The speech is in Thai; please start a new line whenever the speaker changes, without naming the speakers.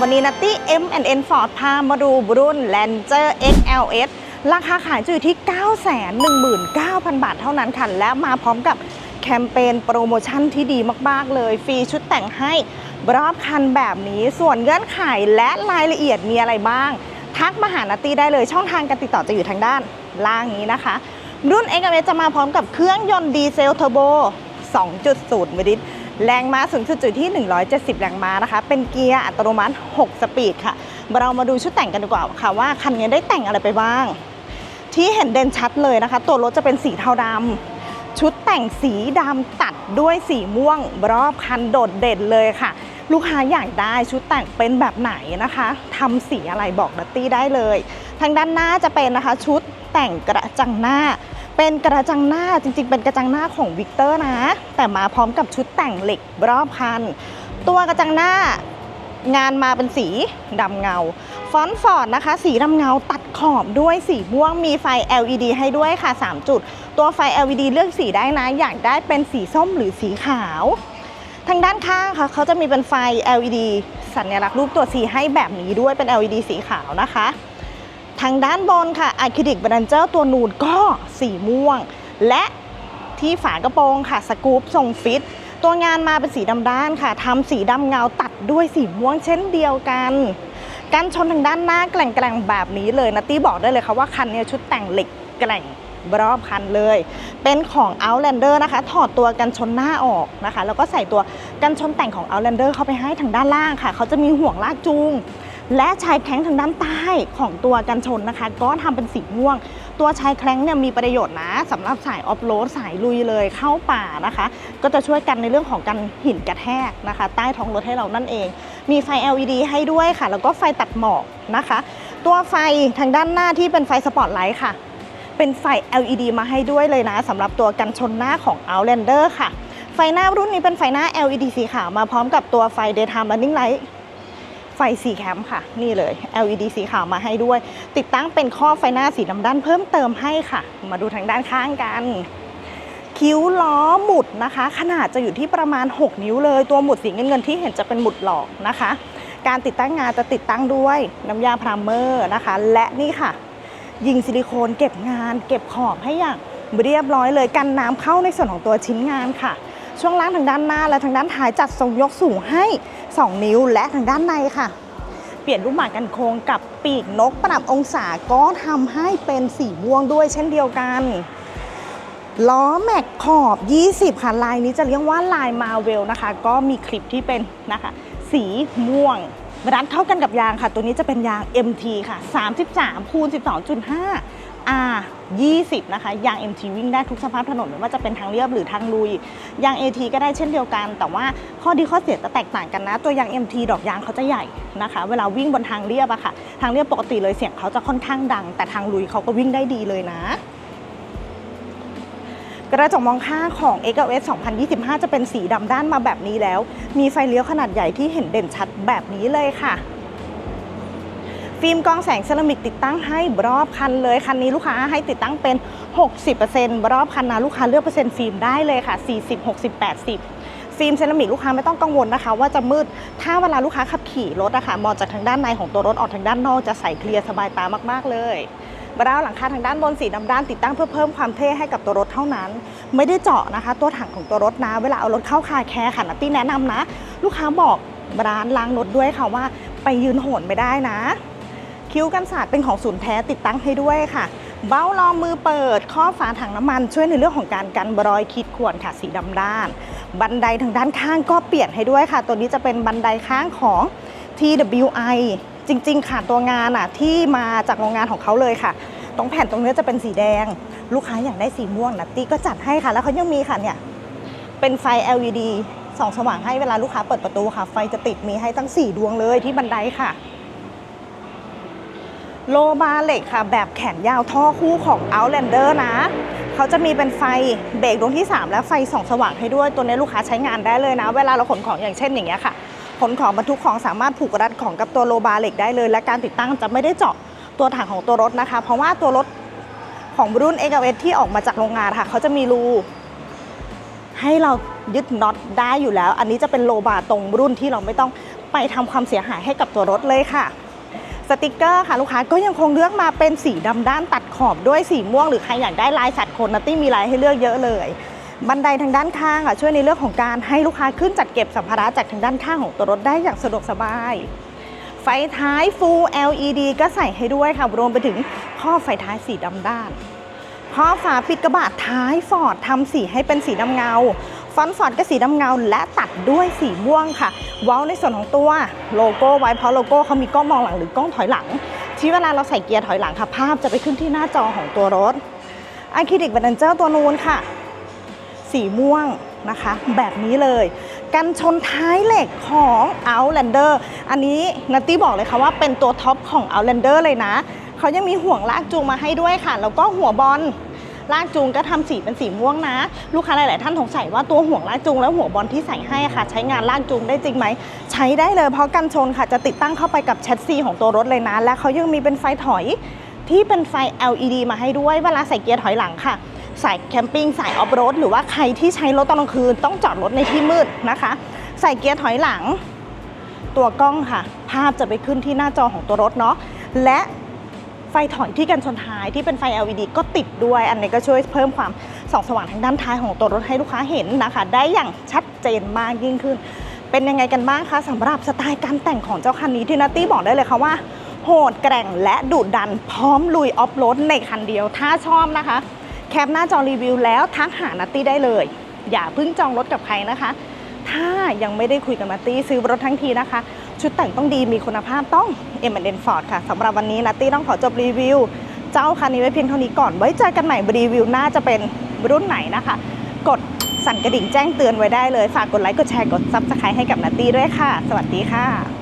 วันนี้นัตตี้ M&N Ford พามาดูรุ่น Ranger XLS ราคาขายจะอยู่ที่ 919,000 บาทเท่านั้นค่ะ และมาพร้อมกับแคมเปญโปรโมชั่นที่ดีมาก ๆ เลย ฟรีชุดแต่งให้รอบคันแบบนี้ส่วนเงื่อนไขและรายละเอียดมีอะไรบ้าง ทักมาหานัตตี้ได้เลยช่องทางการติดต่อจะอยู่ทางด้านล่างนี้นะคะ รุ่น XLS จะมาพร้อมกับเครื่องยนต์ดีเซลเทอร์โบ 2.0 ลิตร แรงม้าสูงสุดอยู่ที่ 170 แรงม้านะคะ เป็นเกียร์อัตโนมัติ 6 สปีดค่ะ เรามาดูชุดแต่งกันดีกว่าค่ะว่าคันนี้ได้แต่งอะไรไปบ้าง ที่เห็นเด่นชัดเลยนะคะ ตัวรถจะเป็นสีเทาดำชุดแต่งสีดำตัดด้วยสีม่วง รอบคันโดดเด่นเลยค่ะ ลูกค้าอยากได้ชุดแต่งเป็นแบบไหนนะคะทำสีอะไรบอกดัตตี้ได้เลย ทางด้านหน้าจะเป็นนะคะ ชุดแต่งกระจังหน้า เป็นกระจังหน้าจริง ๆ เป็นกระจังหน้าของวิกเตอร์นะ แต่มาพร้อมกับชุดแต่งเหล็กรอบคัน ตัวกระจังหน้างานมาเป็นสีดำเงา ฟอนต์ฟอร์ดนะคะ สีดำเงาตัดขอบด้วยสีม่วงมีไฟ LED ให้ด้วยค่ะ 3 จุด ตัวไฟ LED เลือกสีได้นะ อยากได้เป็นสีส้มหรือสีขาว ทางด้านข้างค่ะเขาจะมีเป็นไฟ LED สัญลักษณ์รูปตัว C ให้แบบนี้ด้วยเป็น LED สีขาวนะคะ ทางด้านบนค่ะอะคริลิกบรันเจอร์ตัวนูนก็สีม่วง และที่ฝากระโปรงค่ะสกู๊ปทรงฟิต ตัวงานมาเป็นสีดำด้านค่ะทำสีดำเงาตัดด้วยสีม่วงเช่นเดียวกันการชนทางด้านหน้าแกล่งๆแบบนี้เลยนะตี้บอกได้เลยค่ะว่าคันนี้ชุดแต่งเหล็กแกล่งรอบคันเลย เป็นของ Outlander นะคะ ถอดตัวกันชนหน้าออกนะคะ แล้วก็ใส่ตัวกันชนแต่งของ Outlander เข้าไปให้ทางด้านล่างค่ะ เขาจะมีห่วงลากจูง และชายแข้งทางด้านใต้ของตัวกันชนนะคะ ก็ทำเป็นสีม่วง ตัวชายแข้งเนี่ยมีประโยชน์นะสำหรับสายออฟโรดสายลุยเลยเข้าป่านะคะ ก็จะช่วยกันในเรื่องของการหินกระแทกนะคะ ใต้ท้องรถให้เรานั่นเอง มีไฟ LED ให้ด้วยค่ะ แล้วก็ไฟตัดหมอกนะคะ ตัวไฟทางด้านหน้าที่เป็นไฟสปอตไลท์ค่ะเป็นไฟ LED มาให้ด้วยเลยนะสำหรับตัวกันชนหน้าของ Outlander ค่ะ ไฟหน้ารุ่นนี้เป็นไฟหน้า LED สีขาวมาพร้อมกับตัวไฟ Daytime Running Light ฟสีแคมค่ะ นี่เลย LED สีขาวมาให้ด้วย ติดตั้งเป็นข้อไฟหน้าสีดำด้านเพิ่มเติมให้ค่ะ มาดูทางด้านข้างกัน คิ้วล้อหมุดนะคะ ขนาดจะอยู่ที่ประมาณ 6 นิ้วเลย ตัวหมุดสีเงินเงินๆที่เห็นจะเป็นหมุดหลอกนะคะ การติดตั้งงานจะติดตั้งด้วยน้ำยาพรามเมอร์นะคะ และนี่ค่ะ ยิงซิลิโคนเก็บงาน เก็บขอบให้อย่างเรียบร้อยเลยกันน้ำเข้าในส่วนของตัวชิ้นงานค่ะ ช่วงล่างทางด้านหน้าและทางด้านท้ายจัดทรงยกสูงให้ 2 นิ้วและทางด้านในค่ะ เปลี่ยนรูปหมากกันโค้งกับปีกนกปรับองศาก็ทำให้เป็นสีม่วงด้วยเช่นเดียวกันล้อแม็กขอบ 20 ค่ะ ลายนี้จะเรียกว่าลายมาเวลนะคะ ก็มีคลิปที่เป็นนะคะ สีม่วงรัดเข้ากันกับยางค่ะ ตัวนี้จะเป็นยาง MT ค่ะ 33คูณ12.5 R 20 นะคะ ยาง MT วิ่งได้ทุกสภาพถนนไม่ว่าจะเป็นทางเรียบหรือทางลุย ยาง AT ก็ได้เช่นเดียวกัน แต่ว่าข้อดีข้อเสียจะแตกต่างกันนะ ตัวยาง MT ดอกยางเขาจะใหญ่นะคะ เวลาวิ่งบนทางเรียบอะค่ะ ทางเรียบปกติเลยเสียงเขาจะค่อนข้างดัง แต่ทางลุยเขาก็วิ่งได้ดีเลยนะกระจกมองข้างของ x l s 2025 จะเป็นสีดำด้านมาแบบนี้แล้ว มีไฟเลี้ยวขนาดใหญ่ที่เห็นเด่นชัดแบบนี้เลยค่ะ ฟิล์มกองแสงเซรามิกติดตั้งให้รอบคันเลย คันนี้ลูกค้าให้ติดตั้งเป็น 60%รอบคันนะลูกค้าเลือกเปอร์เซ็นต์ฟิล์มได้เลยค่ะ 40 60 80ฟิล์มเซรามิกลูกค้าไม่ต้องกังวลนะคะ ว่าจะมืดถ้าเวลาลูกค้าขับขี่รถอะค่ะมองจากทางด้านในของตัวรถออกทางด้านนอกจะใสเคลียร์สบายตามากๆเลยบราวหลังคาทางด้านบนสีดำด้านติดตั้งเพื่อเพิ่มความเท่ให้กับตัวรถเท่านั้น ไม่ได้เจาะนะคะ ตัวถังของตัวรถนะเวลาเอารถเข้าคาแคร์ค่ะนัตตี้แนะนำนะ ลูกค้าบอกร้านล้างรถด้วยค่ะว่า ไปยืนโหนไม่ได้นะ คิ้วกันสาดเป็นของศูนย์แท้ติดตั้งให้ด้วยค่ะ เบ้าล้อมมือเปิดข้อฝาถังน้ำมัน ช่วยในเรื่องของการกันรอยขีดข่วนค่ะสีดำด้าน บันไดทางด้านข้างก็เปลี่ยนให้ด้วยค่ะ ตัวนี้จะเป็นบันไดข้างของ TWI จริง ๆ ค่ะตัวงานอะที่มาจากโรงงานของเขาเลยค่ะ ตรงแผ่นตรงเนี้ยจะเป็นสีแดง ลูกค้าอยากได้สีม่วงนัตตี้ก็จัดให้ค่ะ แล้วเขายังมีค่ะเนี่ยเป็นไฟ LED ส่องสว่างให้เวลาลูกค้าเปิดประตูค่ะ ไฟจะติดมีให้ตั้ง 4 ดวงเลยที่บันไดค่ะ โลบาร์เหล็กค่ะ แบบแขนยาวท่อคู่ของ Outlander นะ เขาจะมีเป็นไฟเบรกดวงที่ 3 และไฟส่องสว่างให้ด้วย ตัวนี้ลูกค้าใช้งานได้เลยนะ เวลาเราขนของอย่างเช่นอย่างเงี้ยค่ะขนของบรรทุกของสามารถผูกรัดของกับตัวโลบาร์เหล็กได้เลย และการติดตั้งจะไม่ได้เจาะตัวถังของตัวรถนะคะ เพราะว่าตัวรถของรุ่น x l s ที่ออกมาจากโรงงานค่ะ เขาจะมีรูให้เรายึดน็อตได้อยู่แล้ว อันนี้จะเป็นโลบาร์ตรงรุ่นที่เราไม่ต้องไปทำความเสียหายให้กับตัวรถเลยค่ะ สติกเกอร์ค่ะลูกค้าก็ยังคงเลือกมาเป็นสีดำด้านตัดขอบด้วยสีม่วงหรือใครอยากได้ลายสัตว์คนนัตตี้มีลายให้เลือกเยอะเลย บันไดทางด้านข้างค่ะช่วยในเรื่องของการให้ลูกค้าขึ้นจัดเก็บสัมภาระจากทางด้านข้างของตัวรถได้อย่างสะดวกสบาย ไฟท้าย Full LED ก็ใส่ให้ด้วยค่ะรวมไปถึงข้อไฟท้ายสีดำด้านข้อฝาปิดกระบะท้ายฟอร์ดทำสีให้เป็นสีดำเงา ฟอนต์ฟอร์ดก็สีดำเงา และตัดด้วยสีม่วงค่ะ ว้าในส่วนของตัวโลโก้ไว้เพราะโลโก้เขามีกล้องมองหลังหรือกล้องถอยหลัง ที่เวลาเราใส่เกียร์ถอยหลังค่ะ ภาพจะไปขึ้นที่หน้าจอของตัวรถอะคริลิกแบนเจอร์ตัวนูนค่ะ สีม่วงนะคะ แบบนี้เลยกันชนท้ายเหล็กของ Outlander อันนี้นัตตี้บอกเลยค่ะว่าเป็นตัวท็อปของ Outlander เลยนะ เขายังมีห่วงลากจูงมาให้ด้วยค่ะ แล้วก็หัวบอล ลากจูงก็ทำสีเป็นสีม่วงนะ ลูกค้าหลาย ๆ ท่านสงสัยว่าตัวห่วงลากจูงและหัวบอลที่ใส่ให้อะค่ะ ใช้งานลากจูงได้จริงไหม ใช้ได้เลยเพราะกันชนค่ะจะติดตั้งเข้าไปกับแชสซีของตัวรถเลยนะ และเขายังมีเป็นไฟถอยที่เป็นไฟ LED มาให้ด้วยเวลาใส่เกียร์ถอยหลังค่ะสายแคมปิ้งสายออฟโรดหรือว่าใครที่ใช้รถตอนกลางคืนต้องจอดรถในที่มืดนะคะ ใส่เกียร์ถอยหลัง ตัวกล้องค่ะ ภาพจะไปขึ้นที่หน้าจอของตัวรถเนาะและ ไฟถอยที่กันชนท้ายที่เป็นไฟ LED ก็ติดด้วย อันนี้ก็ช่วยเพิ่มความส่องสว่างทางด้านท้ายของตัวรถให้ลูกค้าเห็นนะคะ ได้อย่างชัดเจนมากยิ่งขึ้น เป็นยังไงกันบ้างคะสำหรับสไตล์การแต่งของเจ้าคันนี้ที่นัตตี้บอกได้เลยค่ะว่าโหดแกร่งและดุดัน พร้อมลุยออฟโรดในคันเดียว ถ้าชอบนะคะ แคปหน้าจอรีวิวแล้วทักหานัตตี้ได้เลย อย่าเพิ่งจองรถกับใครนะคะ ถ้ายังไม่ได้คุยกับนัตตี้ซื้อรถทั้งทีนะคะ ชุดแต่งต้องดีมีคุณภาพต้อง M&N Ford ค่ะสำหรับวันนี้นัตตี้ต้องขอจบรีวิว เจ้าคันนี้ไว้เพียงเท่านี้ก่อน ไว้เจอกันใหม่รีวิวน่าจะเป็นรุ่นไหนนะคะ กดสั่นกระดิ่งแจ้งเตือนไว้ได้เลย ฝากกดไลค์กดแชร์กดซับสไครต์ให้กับนัตตี้ด้วยค่ะ สวัสดีค่ะ